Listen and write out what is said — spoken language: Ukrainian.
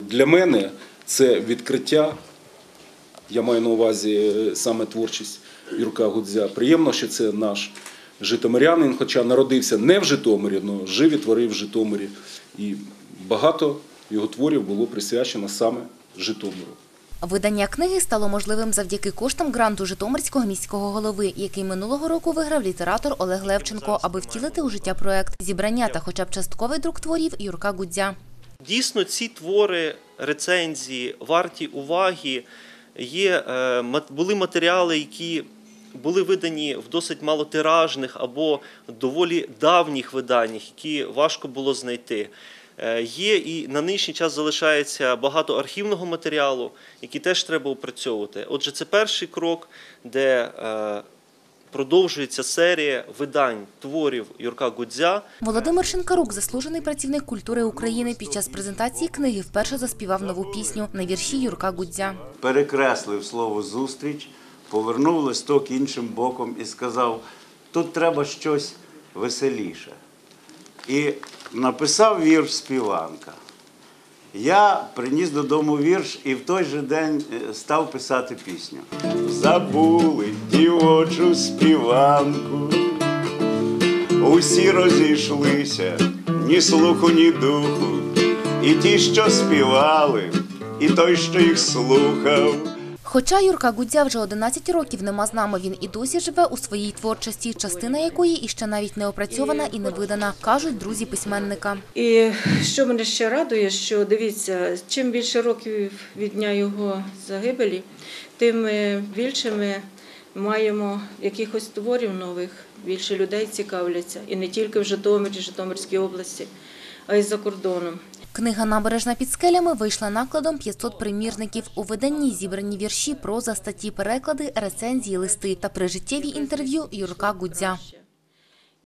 Для мене це відкриття. Я маю на увазі е, саме творчість Юрка Гудзя. Приємно, що це наш житомирянин, хоча народився не в Житомирі, але жив і творив в Житомирі. І багато його творів було присвячено саме Житомиру. Видання книги стало можливим завдяки коштам гранту Житомирського міського голови, який минулого року виграв літератор Олег Левченко, аби втілити у життя проект зібрання та хоча б частковий друк творів Юрка Гудзя. Дійсно, ці твори, рецензії, варті уваги. Є, е, були матеріали, які були видані в досить малотиражних або доволі давніх виданнях, які важко було знайти. Е, Є і на нинішній час залишається багато архівного матеріалу, який теж треба опрацьовувати. Отже, це перший крок, де е, продовжується серія видань творів Юрка Гудзя. Володимир Шинкарук, заслужений працівник культури України, під час презентації книги вперше заспівав нову пісню на вірші Юрка Гудзя. перекреслив слово зустріч, повернув листок іншим боком і сказав: тут треба щось веселіше. І написав вірш співанка. Я приніс додому вірш і в той же день е, став писати пісню. Забули дівочу співанку, усі розійшлися, ні слуху, ні духу, і ті, що співали, і той, що їх слухав. Хоча Юрка Гудзя вже 11 років нема з нами, він і досі живе у своїй творчості, частина якої іще навіть не опрацьована і не видана, кажуть друзі письменника. І що мене ще радує, що дивіться, чим більше років від дня його загибелі, тим е, більше ми маємо якихось творів нових, більше людей цікавляться. І не тільки в Житомирі, Житомирській області, а й за кордоном. Книга «Набережна під скелями» вийшла накладом 500 примірників. У виданні зібрані вірші, проза, статті, переклади, рецензії, листи та прижиттєві інтерв'ю Юрка Гудзя.